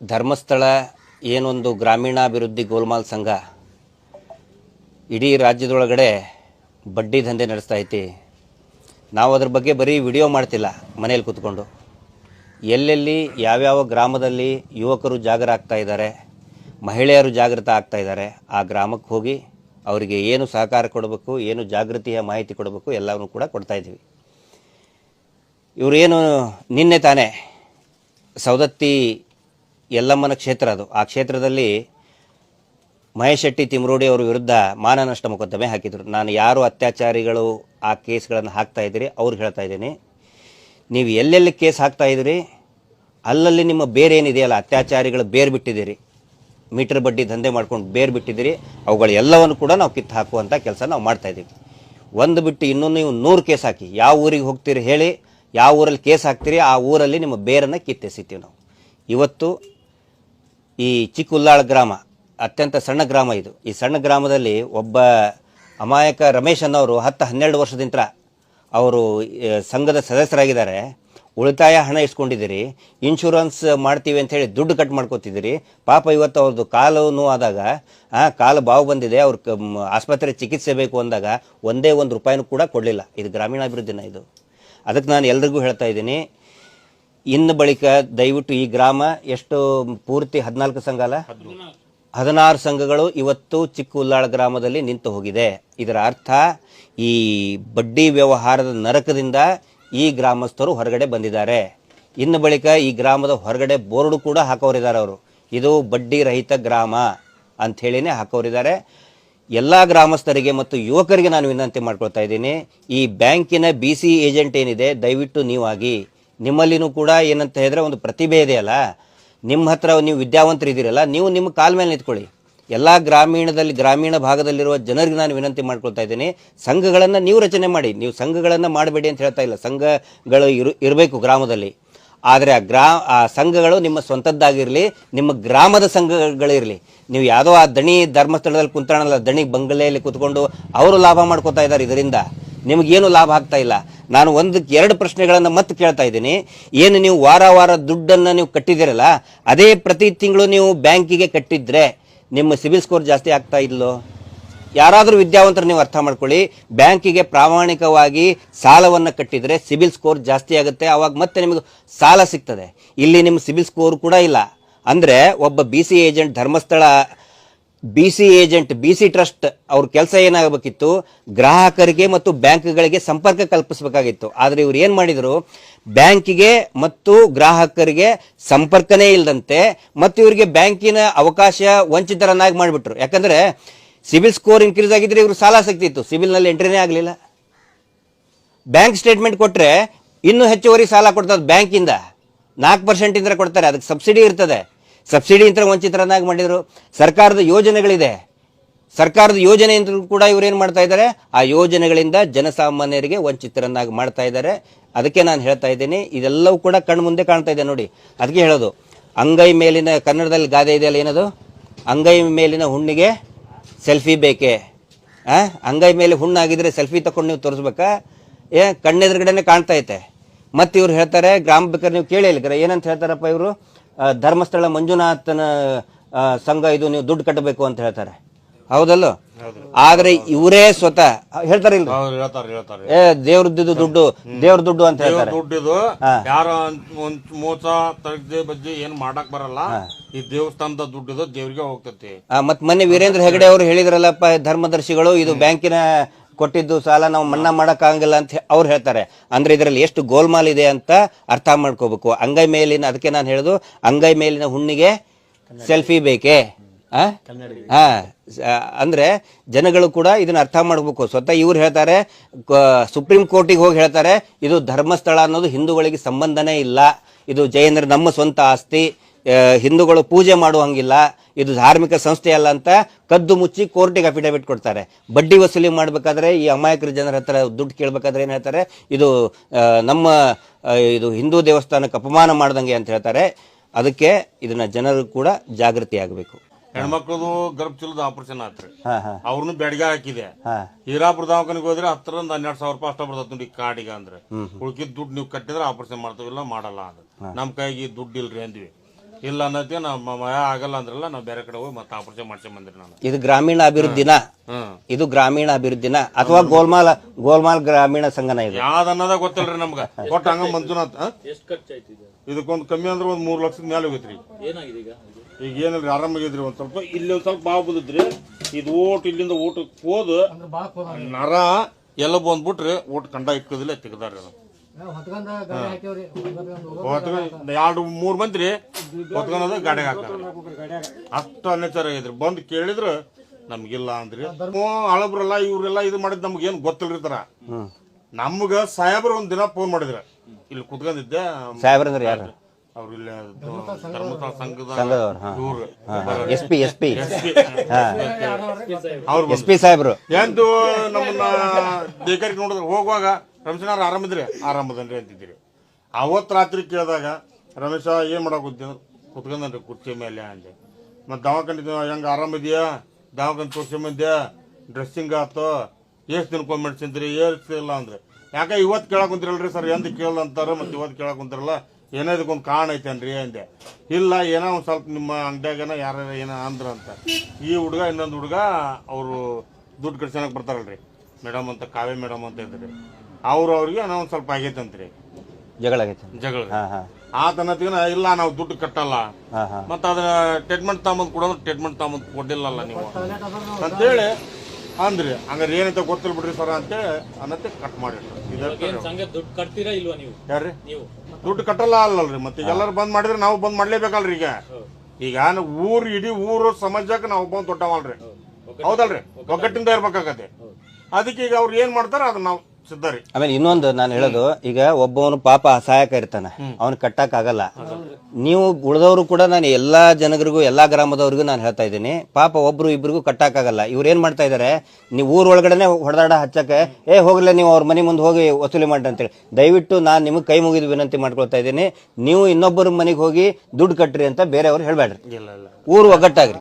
ಧರ್ಮಸ್ಥಳ ಏನೊಂದು ಗ್ರಾಮೀಣಾಭಿವೃದ್ಧಿ ಗೋಲ್ಮಾಲ್ ಸಂಘ ಇಡೀ ರಾಜ್ಯದೊಳಗಡೆ ಬಡ್ಡಿ ದಂಧೆ ನಡೆಸ್ತಾ ಐತಿ. ನಾವು ಅದ್ರ ಬಗ್ಗೆ ಬರೀ ವಿಡಿಯೋ ಮಾಡ್ತಿಲ್ಲ, ಮನೇಲಿ ಕೂತ್ಕೊಂಡು. ಎಲ್ಲೆಲ್ಲಿ, ಯಾವ್ಯಾವ ಗ್ರಾಮದಲ್ಲಿ ಯುವಕರು ಜಾಗರ ಆಗ್ತಾ ಇದ್ದಾರೆ ಮಹಿಳೆಯರು ಜಾಗೃತ ಆಗ್ತಾ ಇದ್ದಾರೆ ಆ ಗ್ರಾಮಕ್ಕೆ ಹೋಗಿ ಅವರಿಗೆ ಏನು ಸಹಕಾರ ಕೊಡಬೇಕು, ಏನು ಜಾಗೃತಿಯ ಮಾಹಿತಿ ಕೊಡಬೇಕು ಎಲ್ಲವನ್ನೂ ಕೂಡ ಕೊಡ್ತಾ ಇದ್ದೀವಿ. ಇವರೇನು ನಿನ್ನೆ ತಾನೇ ಸೌದತ್ತಿ ಯಲ್ಲಮ್ಮನ ಕ್ಷೇತ್ರ ಅದು. ಆ ಕ್ಷೇತ್ರದಲ್ಲಿ ಮಹೇಶ್ ಶೆಟ್ಟಿ, ತಿಮ್ರೋಡಿ ಅವರ ವಿರುದ್ಧ ಮಾನನಷ್ಟ ಮೊಕದ್ದಮೆ ಹಾಕಿದರು. ನಾನು ಯಾರು ಅತ್ಯಾಚಾರಿಗಳು ಆ ಕೇಸ್ಗಳನ್ನು ಹಾಕ್ತಾ ಇದ್ದೀರಿ ಅವ್ರು ಹೇಳ್ತಾ ಇದ್ದೀನಿ. ನೀವು ಎಲ್ಲೆಲ್ಲಿ ಕೇಸ್ ಹಾಕ್ತಾ ಇದ್ದೀರಿ, ಅಲ್ಲಲ್ಲಿ ನಿಮ್ಮ ಬೇರೆ ಏನಿದೆಯಲ್ಲ ಅತ್ಯಾಚಾರಿಗಳು ಬೇರು ಬಿಟ್ಟಿದ್ದೀರಿ ಮೀಟರ್ ಬಡ್ಡಿ ದಂಧೆ ಮಾಡ್ಕೊಂಡು ಬೇರು ಬಿಟ್ಟಿದ್ದೀರಿ ಅವುಗಳೆಲ್ಲವನ್ನು ಕೂಡ ನಾವು ಕಿತ್ತು ಹಾಕುವಂಥ ಕೆಲಸ ನಾವು ಮಾಡ್ತಾ ಇದ್ದೀವಿ. ಒಂದು ಬಿಟ್ಟು ಇನ್ನೊಂದು ನೀವು ನೂರು ಕೇಸ್ ಹಾಕಿ. ಯಾವ ಊರಿಗೆ ಹೋಗ್ತೀರಿ ಹೇಳಿ, ಯಾವ ಊರಲ್ಲಿ ಕೇಸ್ ಹಾಕ್ತೀರಿ, ಆ ಊರಲ್ಲಿ ನಿಮ್ಮ ಬೇರನ್ನು ಕಿತ್ತೆಸಿತೀವಿ ನಾವು. ಇವತ್ತು ಈ ಚಿಕ್ಕುಲ್ಲಾಳ ಗ್ರಾಮ ಅತ್ಯಂತ ಸಣ್ಣ ಗ್ರಾಮ ಇದು. ಈ ಸಣ್ಣ ಗ್ರಾಮದಲ್ಲಿ ಒಬ್ಬ ಅಮಾಯಕ ರಮೇಶ್ ಅನ್ನೋರು ಹತ್ತು ಹನ್ನೆರಡು ವರ್ಷದಿಂದ ಅವರು ಸಂಘದ ಸದಸ್ಯರಾಗಿದ್ದಾರೆ. ಉಳಿತಾಯ ಹಣ ಇಸ್ಕೊಂಡಿದ್ದೀರಿ ಇನ್ಶೂರೆನ್ಸ್ ಮಾಡ್ತೀವಿ ಅಂತ ಹೇಳಿ ದುಡ್ಡು ಕಟ್ ಮಾಡ್ಕೋತಿದ್ದೀರಿ. ಪಾಪ ಇವತ್ತು ಅವ್ರದ್ದು ಕಾಲು ಆದಾಗ ಆ, ಕಾಲು ಬಾವು ಬಂದಿದೆ ಅವ್ರ ಆಸ್ಪತ್ರೆ ಚಿಕಿತ್ಸೆ ಬೇಕು ಅಂದಾಗ ಒಂದೇ ಒಂದು ರೂಪಾಯಿನೂ ಕೂಡ ಕೊಡಲಿಲ್ಲ. ಇದು ಗ್ರಾಮೀಣಾಭಿವೃದ್ಧಿನ ಇದು. ಅದಕ್ಕೆ ನಾನು ಎಲ್ರಿಗೂ ಹೇಳ್ತಾ ಇದ್ದೀನಿ ಇನ್ನು ಬಳಿಕ ದಯವಿಟ್ಟು ಈ ಗ್ರಾಮ ಎಷ್ಟು ಪೂರ್ತಿ ಹದಿನಾಲ್ಕು ಸಂಘ ಅಲ್ಲ? ಹದಿನಾರು ಸಂಘಗಳು ಇವತ್ತು ಚಿಕ್ಕ ಉಲ್ಲಾಳ ಗ್ರಾಮದಲ್ಲಿ ನಿಂತು ಹೋಗಿದೆ. ಇದರ ಅರ್ಥ ಈ ಬಡ್ಡಿ ವ್ಯವಹಾರದ ನರಕದಿಂದ ಈ ಗ್ರಾಮಸ್ಥರು ಹೊರಗಡೆ ಬಂದಿದ್ದಾರೆ. ಇನ್ನು ಬಳಿಕ ಈ ಗ್ರಾಮದ ಹೊರಗಡೆ ಬೋರ್ಡು ಕೂಡ ಹಾಕೋರಿದ್ದಾರೆ ಅವರು. ಇದು ಬಡ್ಡಿ ರಹಿತ ಗ್ರಾಮ ಅಂಥೇಳಿನೇ ಹಾಕೋರಿದ್ದಾರೆ ಎಲ್ಲ ಗ್ರಾಮಸ್ಥರಿಗೆ ಮತ್ತು ಯುವಕರಿಗೆ ನಾನು ವಿನಂತಿ ಮಾಡ್ಕೊಳ್ತಾ ಇದ್ದೀನಿ. ಈ ಬ್ಯಾಂಕಿನ ಬಿ ಸಿ ಏಜೆಂಟ್ ಏನಿದೆ, ದಯವಿಟ್ಟು ನೀವಾಗಿ ನಿಮ್ಮಲ್ಲಿನೂ ಕೂಡ ಏನಂತ ಹೇಳಿದ್ರೆ ಒಂದು ಪ್ರತಿಭೆ ಇದೆಯಲ್ಲ ನಿಮ್ಮ ಹತ್ರ ನೀವು ವಿದ್ಯಾವಂತರು ಇದ್ದೀರಲ್ಲ, ನೀವು ನಿಮ್ಮ ಕಾಲ ಮೇಲೆ ನಿಂತ್ಕೊಳ್ಳಿ. ಎಲ್ಲ ಗ್ರಾಮೀಣದಲ್ಲಿ, ಗ್ರಾಮೀಣ ಭಾಗದಲ್ಲಿರುವ ಜನರಿಗೆ ನಾನು ವಿನಂತಿ ಮಾಡ್ಕೊಳ್ತಾ ಇದ್ದೀನಿ, ಸಂಘಗಳನ್ನು ನೀವು ರಚನೆ ಮಾಡಿ. ನೀವು ಸಂಘಗಳನ್ನು ಮಾಡಬೇಡಿ ಅಂತ ಹೇಳ್ತಾ ಇಲ್ಲ, ಸಂಘಗಳು ಇರು, ಇರಬೇಕು ಗ್ರಾಮದಲ್ಲಿ. ಆದರೆ ಆ ಗ್ರಾ, ಆ ಸಂಘಗಳು ನಿಮ್ಮ ಸ್ವಂತದ್ದಾಗಿರಲಿ, ನಿಮ್ಮ ಗ್ರಾಮದ ಸಂಘಗಳಿರಲಿ ನೀವು ಯಾವುದೋ ಆ ದಣಿ ಧರ್ಮಸ್ಥಳದಲ್ಲಿ ಕುಂತಾಣಲ್ಲ ದಣಿ ಬಂಗಲೆಯಲ್ಲಿ ಕೂತ್ಕೊಂಡು ಅವರು ಲಾಭ ಮಾಡ್ಕೋತಾ ಇದ್ದಾರೆ ಇದರಿಂದ. ನಿಮಗೇನು ಲಾಭ ಆಗ್ತಾ ಇಲ್ಲ? ನಾನು ಒಂದಕ್ಕೆ ಎರಡು ಪ್ರಶ್ನೆಗಳನ್ನು ಮತ್ತೆ ಕೇಳ್ತಾ ಇದ್ದೀನಿ. ಏನು ನೀವು ವಾರ ವಾರ ದುಡ್ಡನ್ನು ನೀವು ಕಟ್ಟಿದ್ದೀರಲ್ಲ, ಅದೇ ಪ್ರತಿ ತಿಂಗಳು ನೀವು ಬ್ಯಾಂಕಿಗೆ ಕಟ್ಟಿದ್ರೆ ನಿಮ್ಮ ಸಿಬಿಲ್ ಸ್ಕೋರ್ ಜಾಸ್ತಿ ಆಗ್ತಾ ಇಲ್ಲೋ ಯಾರಾದರೂ ವಿದ್ಯಾವಂತರು ನೀವು ಅರ್ಥ ಮಾಡ್ಕೊಳ್ಳಿ, ಬ್ಯಾಂಕಿಗೆ ಪ್ರಾಮಾಣಿಕವಾಗಿ ಸಾಲವನ್ನು ಕಟ್ಟಿದರೆ ಸಿಬಿಲ್ ಸ್ಕೋರ್ ಜಾಸ್ತಿ ಆಗುತ್ತೆ ಆವಾಗ ಮತ್ತೆ ನಿಮಗೆ ಸಾಲ ಸಿಗ್ತದೆ. ಇಲ್ಲಿ ನಿಮ್ಮ ಸಿಬಿಲ್ ಸ್ಕೋರ್ ಕೂಡ ಇಲ್ಲ. ಅಂದರೆ ಒಬ್ಬ B C agent Dharmasthala B C agent B C trust ಅವ್ರ ಕೆಲಸ ಏನಾಗಬೇಕಿತ್ತು? ಗ್ರಾಹಕರಿಗೆ ಮತ್ತು ಬ್ಯಾಂಕ್ಗಳಿಗೆ ಸಂಪರ್ಕ ಕಲ್ಪಿಸಬೇಕಾಗಿತ್ತು. ಆದರೆ ಇವ್ರು ಏನು ಮಾಡಿದರು? ಬ್ಯಾಂಕಿಗೆ ಮತ್ತು ಗ್ರಾಹಕರಿಗೆ ಸಂಪರ್ಕನೇ ಇಲ್ಲದಂತೆ ಮತ್ತು ಇವರಿಗೆ ಬ್ಯಾಂಕಿನ ಅವಕಾಶ ವಂಚಿತರನ್ನಾಗಿ ಮಾಡಿಬಿಟ್ರು. ಯಾಕಂದರೆ ಸಿಬಿಲ್ ಸ್ಕೋರ್ ಇನ್ಕ್ರೀಸ್ ಆಗಿದ್ರೆ ಇವರು ಸಾಲ ಸಿಗ್ತಿತ್ತು. ಸಿಬಿಲ್ನಲ್ಲಿ ಎಂಟ್ರಿನೇ ಆಗಲಿಲ್ಲ. ಬ್ಯಾಂಕ್ ಸ್ಟೇಟ್ಮೆಂಟ್ ಕೊಟ್ಟರೆ ಇನ್ನೂ ಹೆಚ್ಚುವರಿ ಸಾಲ ಕೊಡ್ತದೆ ಬ್ಯಾಂಕಿಂದ. ನಾಲ್ಕು ಪರ್ಸೆಂಟಿಂದ ಕೊಡ್ತಾರೆ. ಅದಕ್ಕೆ ಸಬ್ಸಿಡಿ ಇರ್ತದೆ. ಸಬ್ಸಿಡಿ ಅಂತ ವಂಚಿತರನ್ನಾಗಿ ಮಾಡಿದರು. ಸರ್ಕಾರದ ಯೋಜನೆಗಳಿದೆ. ಸರ್ಕಾರದ ಯೋಜನೆ ಅಂತ ಕೂಡ ಇವ್ರೇನು ಮಾಡ್ತಾ ಇದ್ದಾರೆ ಆ ಯೋಜನೆಗಳಿಂದ ಜನಸಾಮಾನ್ಯರಿಗೆ ವಂಚಿತರನ್ನಾಗಿ ಮಾಡ್ತಾ ಇದ್ದಾರೆ ಅದಕ್ಕೆ ನಾನು ಹೇಳ್ತಾ ಇದ್ದೀನಿ. ಇದೆಲ್ಲವೂ ಕೂಡ ಕಣ್ಣು ಮುಂದೆ ಕಾಣ್ತಾ ಇದೆ ನೋಡಿ. ಅದಕ್ಕೆ ಹೇಳೋದು. ಅಂಗೈ ಮೇಲಿನ ಕನ್ನಡದಲ್ಲಿ ಗಾದೆ ಇದೆಯಲ್ಲ ಏನದು? ಅಂಗೈ ಮೇಲಿನ ಹುಣ್ಣಿಗೆ ಸೆಲ್ಫಿ ಬೇಕೇ? ಆ? ಅಂಗೈ ಮೇಲೆ ಹುಣ್ಣಾಗಿದ್ದರೆ ಸೆಲ್ಫಿ ತಗೊಂಡು ನೀವು ತೋರಿಸ್ಬೇಕಾ? ಏ, ಕಣ್ಣೆದುರುಗಡೆನೆ ಕಾಣ್ತಾ ಐತೆ. ಮತ್ತೆ ಇವ್ರು ಹೇಳ್ತಾರೆ ಗ್ರಾಮ ಬೇಕಾದ್ರೆ ನೀವು ಕೇಳಿ ಏನಂತ ಹೇಳ್ತಾರಪ್ಪ ಇವರು? ಧರ್ಮಸ್ಥಳ ಮಂಜುನಾಥನ ಸಂಘ ಇದು ನೀವು ದುಡ್ಡು ಕಟ್ಟಬೇಕು ಅಂತ ಹೇಳ್ತಾರೆ. ಹೌದಲ್ಲ? ಆದ್ರೆ ಇವರೇ ಸ್ವತಃ ಹೇಳ್ತಾರೆ ಇಲ್ಲ ಹೌದು ಹೇಳ್ತಾರೆ ಹೇಳ್ತಾರೆ. ಏ ದೇವ್ರದ್ದು ದುಡ್ಡು ದೇವ್ರ ದುಡ್ಡು ಅಂತ ಹೇಳ್ತಾರೆ. ದುಡ್ಡಿದು ಯಾರ ಒಂದ್ ಮೋಸ ತಗ್ದೆ ಬಜ್ಜಿ ಏನ್ ಮಾಡಕ್ ಬರಲ್ಲ. ಈ ದೇವಸ್ಥಾನದ ದುಡ್ಡು ದೇವ್ರಿಗೆ ಹೋಗ್ತೈತಿ. ಆ, ಮತ್ ಮೊನ್ನೆ ವೀರೇಂದ್ರ ಹೆಗಡೆ ಅವರು ಹೇಳಿದ್ರಲ್ಲಪ್ಪ ಧರ್ಮದರ್ಶಿಗಳು ಇದು ಬ್ಯಾಂಕಿನ ಕೊಟ್ಟಿದ್ದು ಸಾಲ ನಾವು ಮನ್ನಾ ಮಾಡೋಕ್ಕಾಗಲ್ಲ ಅಂತ ಅವ್ರು ಹೇಳ್ತಾರೆ. ಅಂದ್ರೆ ಇದರಲ್ಲಿ ಎಷ್ಟು ಗೋಲ್ಮಾಲ್ ಇದೆ ಅಂತ ಅರ್ಥ ಮಾಡ್ಕೋಬೇಕು. ಅಂಗೈ ಮೇಲಿನ ಅದಕ್ಕೆ ನಾನು ಹೇಳೋದು ಅಂಗೈ ಮೇಲಿನ ಹುಣ್ಣಿಗೆ ಸೆಲ್ಫಿ ಬೇಕೇ? ಹಾ ಅಂದ್ರೆ ಜನಗಳು ಕೂಡ ಇದನ್ನ ಅರ್ಥ ಮಾಡ್ಬೇಕು. ಸ್ವತಃ ಇವ್ರು ಹೇಳ್ತಾರೆ ಸುಪ್ರೀಂ ಕೋರ್ಟಿಗೆ ಹೋಗಿ ಹೇಳ್ತಾರೆ ಇದು ಧರ್ಮಸ್ಥಳ ಅನ್ನೋದು ಹಿಂದೂಗಳಿಗೆ ಸಂಬಂಧನೇ ಇಲ್ಲ. ಇದು ಜೈನರ ನಮ್ಮ ಸ್ವಂತ ಆಸ್ತಿ. ಹಿಂದೂಗಳು ಪೂಜೆ ಮಾಡುವಂಗಿಲ್ಲ ಇದು ಧಾರ್ಮಿಕ ಸಂಸ್ಥೆ ಅಲ್ಲ ಅಂತ ಕದ್ದು ಮುಚ್ಚಿ ಕೋರ್ಟಿಗೆ ಅಫಿಡವಿಟ್ ಕೊಡ್ತಾರೆ. ಬಡ್ಡಿ ವಸೂಲಿ ಮಾಡಬೇಕಾದ್ರೆ ಈ ಅಮಾಯಕರ ಜನರ ಹತ್ರ ದುಡ್ಡು ಕೇಳಬೇಕಾದ್ರೆ ಏನು ಹೇಳ್ತಾರೆ? ಇದು ನಮ್ಮ ಇದು ಹಿಂದೂ ದೇವಸ್ಥಾನಕ್ಕೆ ಅಪಮಾನ ಮಾಡ್ದಂಗೆ ಅಂತ ಹೇಳ್ತಾರೆ. ಅದಕ್ಕೆ ಇದನ್ನ ಜನರು ಕೂಡ ಜಾಗೃತಿ ಆಗಬೇಕು. ಹೆಣ್ಮಕ್ಳದು ಗರ್ಭ ಗರ್ಭಚೀಲದ ಆಪರೇಷನ್ ಆತ್ರಿ. ಅವ್ರನ್ನು ಬೆಡ್ಗ ಹಾಕಿದೆ. ಹೀರಾಪುರ ದವಾಖಾನಿಗೆ ಹೋದ್ರೆ ಹತ್ತರಿಂದ ಹನ್ನೆರಡು ಸಾವಿರ ರೂಪಾಯಿ ಅಷ್ಟ ಬರ್ತದೆ ನೋಡಿ ಕಾರ್ಡಿಗೆ ಅಂದ್ರೆ. ಉಳ್ಕಿದ್ ದುಡ್ಡು ನೀವು ಕಟ್ಟಿದ್ರೆ ಆಪರೇಷನ್ ಮಾಡ್ತಾವಿಲ್ಲ ಮಾಡಲ್ಲ ಅಂದ್ರೆ ನಮ್ ಕೈಗೆ ದುಡ್ಡು ಇಲ್ರಿ ಅಂದ್ವಿ. ಇಲ್ಲ ಅನ್ನೋದೇ ನಾವು ಮಯ ಆಗಲ್ಲ ಅಂದ್ರಲ್ಲ ನಾವು ಬೇರೆ ಕಡೆ ಹೋಗಿ ಮತ್ತೆ ಆಪರೇಷನ್ ಮಾಡ್ಕೊಂಡ್ ಬಂದ್ರಿ ನಾನು ಇದು ಗ್ರಾಮೀಣ ಅಭಿವೃದ್ಧಿನ ಹ್ಮ್ ಇದು ಗ್ರಾಮೀಣ ಅಭಿವೃದ್ಧಿನ ಅಥವಾ ಗೋಲ್ಮಾಲ್ ಗೋಲ್ಮಾಲ್ ಗ್ರಾಮೀಣ ಸಂಘನ ಇದು. ಯಾವ್ದು ಅನ್ನೋದ ಗೊತ್ತಿಲ್ರಿ ನಮ್ಗೆ. ಕೊಟ್ಟ ಹಂಗ ಮಂಜುನಾಥ್ ಆ? ಎಷ್ಟು ಖರ್ಚಾಯ್ತು ಇದು? ಇದಕ್ಕೊಂದು ಕಮ್ಮಿ ಅಂದ್ರೆ ಒಂದು ಮೂರು ಲಕ್ಷದ ಮೇಲೆ ಹೋಗೈತ್ರಿ. ಏನಾಗಿದೆ ಈಗ? ಈಗ ಏನಿಲ್ರಿ ಆರಾಮಾಗಿದ್ರಿ ಒಂದ್ ಸ್ವಲ್ಪ? ಇಲ್ಲಿ ಒಂದ್ ಸ್ವಲ್ಪ ಬಾವು ಬುದಿದ್ರಿ ಇದು ಓಟ್ ಇಲ್ಲಿಂದ ಓಟ್ ಹೋದ ನರ ಎಲ್ಲ ಬಂದ್ಬಿಟ್ರಿ ಓಟ್ ಕಂಡ ಇಕ್ಕದಿಲ್ಲ ತೆಗ್ದಾರ್ರಿ ಅದು. ಹೊತ್ಕೊಂಡ ಎರಡು ಮೂರು ಮಂದಿ ಹೊತ್ಕೊಂಡದ ಗಾಡಿಗೆ ಹಾಕ್ತಾರೆ. ಅಷ್ಟು ಅನ್ಯಾಚಾರ ಆಗಿದ್ರಿ. ಬಂದು ಕೇಳಿದ್ರು ನಮ್ಗಿಲ್ಲ ಅಂದ್ರಿ. ಹಳಬ್ರಲ್ಲ ಇವ್ರೆಲ್ಲ ಇದು ಮಾಡಿದ್ ನಮ್ಗೆ ಏನ್ ಗೊತ್ತಿಲ್ಲ ತರ ಹ್ಮ್. ನಮ್ಗ ಸಾಹೇಬ್ರ ಒಂದ್ ದಿನ ಫೋನ್ ಮಾಡಿದ್ರ. ಇಲ್ಲಿ ಕುತ್ಕೊಂಡಿದ್ದೆ ಸಾಹೇಬ್ರಂದ್ರೆ ಯಾರು? ಅವ್ರು ಇಲ್ಲಿ ಧರ್ಮಸ್ಥಳ ಸಂಘದ ಸಂಘದವ್ರು ಹಾ. ಇವ್ರು. ಎಸ್ ಪಿ ಎಸ್ ಪಿ. ಹಾ. ಅವ್ರು ಎಸ್ ಪಿ ಸಾಹೇಬ್ರು. ಎಂದು ನಮ್ಮನ್ನ ದೇಕರಿಗೆ ನೋಡಿದ್ರೆ. ಹೋಗುವಾಗ ರಮೇಶನಾರ ಆರಾಮಿದ್ರಿ ಆರಾಮದನ್ರಿ ಅಂತಿದ್ದೀರಿ. ಅವತ್ತು ರಾತ್ರಿ ಕೇಳಿದಾಗ ರಮೇಶ ಏನ್ ಮಾಡಕ್ ಕೂತೀನಿ ಕುತ್ಕೊಂಡ್ರಿ ಕುರ್ಚಿ ಮೇಲೆ ಅಂದೆ. ಮತ್ತು ದವಾಖಾನೆ ಹೆಂಗ ಆರಾಮಿದ್ಯಾ ದವಾಖಾನೆ ಮಧ್ಯ ಡ್ರೆಸ್ಸಿಂಗ್ ಆತ? ಎಷ್ಟು ದಿನಕ್ಕೊಮ್ಮೆ ಮೆಡ್ಸಿನ್ರಿ ಎಷ್ಟು ಇಲ್ಲ ಅಂದ್ರೆ. ಯಾಕೆ ಇವತ್ತು ಕೇಳಕ್ ಕುಂತಿರಲ್ರಿ ಸರ್? ಎಂದು ಕೇಳಲ್ಲ ಅಂತಾರ ಮತ್ತೆ ಇವತ್ತು ಕೇಳಕ್ ಕುಂತಿರಲ್ಲ. ಏನೋ ಇದಕ್ಕೊಂದು ಕಾರಣ ಐತೇನ್ರಿ ಅಂದೆ. ಇಲ್ಲ ಏನೋ ಒಂದು ಸ್ವಲ್ಪ ನಿಮ್ಮ ಅಂಗಡಿಯಾಗನ ಯಾರ ಏನೋ ಅಂದ್ರ ಅಂತ. ಈ ಹುಡುಗ ಇನ್ನೊಂದು ಹುಡುಗ ಅವರು ದುಡ್ಡು ಕಟ್ಸೋಣಕ್ ಬರ್ತಾರಲ್ರಿ. ಮೇಡಮ್ ಅಂತ ಕಾವೇ ಮೇಡಮ್ ಅಂತ ಇದ್ರಿ. ಅವ್ರು ಅವ್ರಿಗೆ ಏನೋ ಒಂದು ಸ್ವಲ್ಪ ಆಗೈತಂತ್ರಿ. ಜಗಳ ಆಗೈತೆ. ಜಗಳ. ಹಾ ಇಲ್ಲ ನಾವು ದುಡ್ಡು ಕಟ್ಟಲ್ಲ. ಮತ್ತ ಅದನ್ನ ಟ್ರೀಟ್ಮೆಂಟ್ ತಗೊಂಬಂದು ಕೊಡೋದು ಟ್ರೀಟ್ಮೆಂಟ್ ತಗೊಂಬಂದು ಕೊಡ್ಲಿಲ್ಲಲ್ಲ ನೀವು. ಅಂತೇಳಿ ಅಂದ್ರಿ ಹಂಗಾರೆ ಏನಂತ ಗೊತ್ತಿಲ್ಲ ಬಿಡ್ರಿ ಸರ್ ಅಂತ ಅನ್ನತ್ತೆ ಕಟ್ ಮಾಡಿಟ್ರು. ಸಂಘ ದುಡ್ಡು ಕಟ್ತೀರಾ ಇಲ್ವಾ ನೀವು? ಯಾರ್ರಿ? ನೀವು. ದುಡ್ಡು ಕಟ್ಟಲ್ಲ ಅಲ್ಲಲ್ರಿ ಮತ್ತೆ ಈಗ ಎಲ್ಲರೂ ಬಂದ್ ಮಾಡಿದ್ರೆ ನಾವು ಬಂದ್ ಮಾಡ್ಲೇಬೇಕಲ್ರಿ ಈಗ. ಈಗ ಊರು ಊರ್ ಇಡೀ ಊರು ಸಮಾಜಕ್ಕೆ ನಾವು ಬಂದ್ ದೊಡ್ಡವಲ್ರಿ. ಹೌದಲ್ರಿ? ಒಗ್ಗಟ್ಟಿಂದ. ಇರ್ಬೇಕಾಗತ್ತೆ. ಅದಕ್ಕೆ ಈಗ ಅವ್ರು ಏನ್ ಮಾಡ್ತಾರ ಅದನ್ನ ನಾವು ಆಮೇಲೆ ಇನ್ನೊಂದು ನಾನು ಹೇಳೋದು ಈಗ ಒಬ್ಬವನು ಪಾಪ ಅಸಹಾಯಕ ಇರ್ತಾನೆ ಅವನು ಕಟ್ಟಕ್ ಆಗಲ್ಲ ನೀವು ಉಳಿದವರು ಕೂಡ ನಾನು ಎಲ್ಲಾ ಜನಗರಿಗೂ ಎಲ್ಲಾ ಗ್ರಾಮದವ್ರಿಗೂ ನಾನು ಹೇಳ್ತಾ ಇದ್ದೀನಿ ಪಾಪ ಒಬ್ರು ಇಬ್ರಿಗೂ ಕಟ್ಟಕ್ ಆಗಲ್ಲ ಇವ್ರು ಏನ್ ಮಾಡ್ತಾ ಇದಾರೆ ನೀವು ಊರ್ ಒಳಗಡೆನೆ ಹೊಡೆದಾಡ ಹಚ್ಚಕ್ಕೆ ಏ ಹೋಗ್ಲೇ ನೀವು ಅವ್ರ ಮನೆ ಮುಂದೆ ಹೋಗಿ ವಸೂಲಿ ಮಾಡ್ರಿ ಅಂತೇಳಿ. ದಯವಿಟ್ಟು ನಾನು ನಿಮಗೆ ಕೈ ಮುಗಿದು ವಿನಂತಿ ಮಾಡ್ಕೊಳ್ತಾ ಇದ್ದೀನಿ. ನೀವು ಇನ್ನೊಬ್ಬರ ಮನೆಗೆ ಹೋಗಿ ದುಡ್ಡು ಕಟ್ರಿ ಅಂತ ಬೇರೆಯವ್ರು ಹೇಳ್ಬೇಡ್ರಿ ಊರು ಒಗ್ಗಟ್ಟಾಗ್ರಿ.